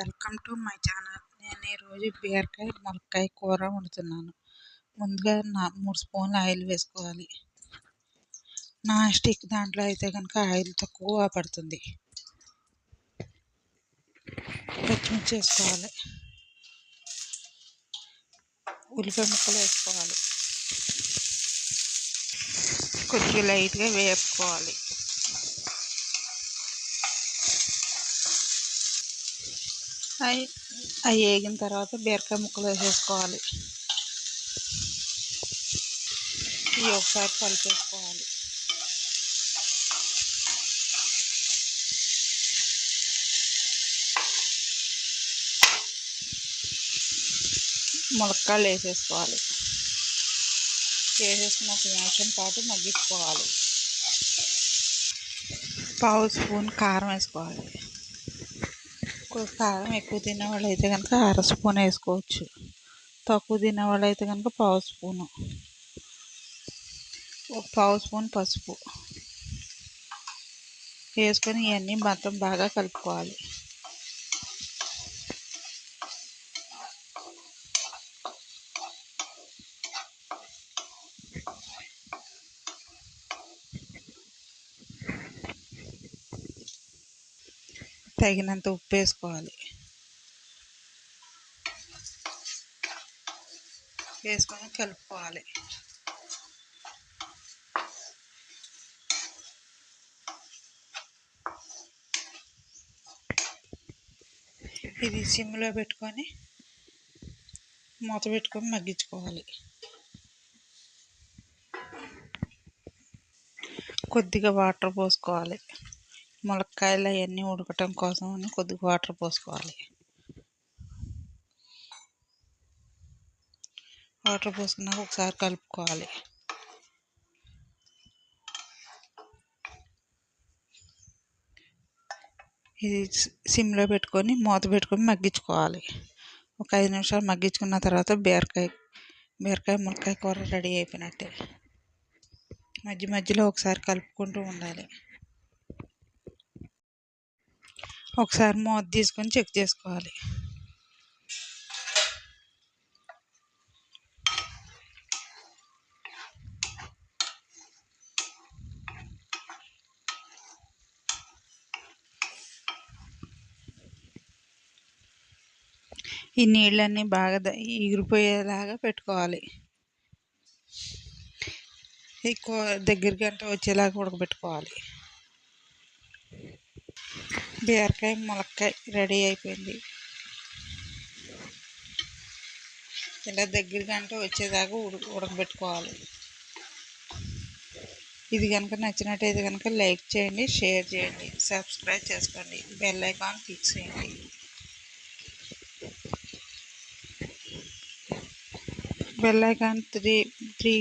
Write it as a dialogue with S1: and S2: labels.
S1: Welcome to my channel. నేను ఈరోజు బీరకాయ మునక్కాయ కూర వండుతున్నాను. ముందుగా నా మూడు స్పూన్లు ఆయిల్ వేసుకోవాలి. నాస్టిక్ స్టిక్ దాంట్లో అయితే కనుక ఆయిల్ తక్కువ పడుతుంది. పచ్చిమిర్చి వేసుకోవాలి. ఉల్లిపాయ ముక్కలు వేసుకోవాలి. కొద్దిగా లైట్గా వేపుకోవాలి. అవి అవి వేగిన తర్వాత బీరకాయ ముక్కలు వేసేసుకోవాలి. ఇవి ఒకసారి కలిపేసుకోవాలి. ములక్కాయలు వేసేసుకోవాలి. వేసేసుకున్న ఒక నిమిషం పాటు మగ్గించుకోవాలి పావు స్పూన్ కారం వేసుకోవాలి. కారం ఎక్కువ తినే వాళ్ళు అయితే కనుక అర స్పూన్ వేసుకోవచ్చు. తక్కువ తినే వాళ్ళు అయితే కనుక పావు స్పూను. ఒక పావు స్పూన్ పసుపు. వేసుకొని ఇవన్నీ మొత్తం బాగా కలుపుకోవాలి. తగినంత ఉప్పు వేసుకోవాలి. వేసుకొని కలుపుకోవాలి. ఇది సిమ్లో పెట్టుకొని మూత పెట్టుకొని మగ్గించుకోవాలి. కొద్దిగా వాటర్ పోసుకోవాలి. ములక్కాయలు అవన్నీ ఉడకటం కోసం అని కొద్దిగా వాటర్ పోసుకోవాలి. వాటర్ పోసుకున్నాక ఒకసారి కలుపుకోవాలి. ఇది సిమ్లో పెట్టుకొని మూత పెట్టుకొని మగ్గించుకోవాలి. ఒక ఐదు నిమిషాలు మగ్గించుకున్న తర్వాత బీరకాయ బీరకాయ ములక్కాయ కూర రెడీ అయిపోయినట్టే. మధ్య మధ్యలో ఒకసారి కలుపుకుంటూ ఉండాలి. ఒకసారి మూత తీసుకొని చెక్ చేసుకోవాలి. ఈ నీళ్ళన్నీ బాగా ఎగిరిపోయేలాగా పెట్టుకోవాలి. ఎక్కువ దగ్గరికి అంటే వచ్చేలాగా ఉడకబెట్టుకోవాలి. బీరకాయ ములక్కాయ రెడీ అయిపోయింది. ఇలా దగ్గరగా అంటే వచ్చేదాకా ఉడక ఉడకబెట్టుకోవాలి. ఇది కనుక నచ్చినట్టయితే కనుక లైక్ చేయండి షేర్ చేయండి సబ్స్క్రైబ్ చేసుకోండి బెల్ ఐకాన్ క్లిక్ చేయండి. Bell icon three three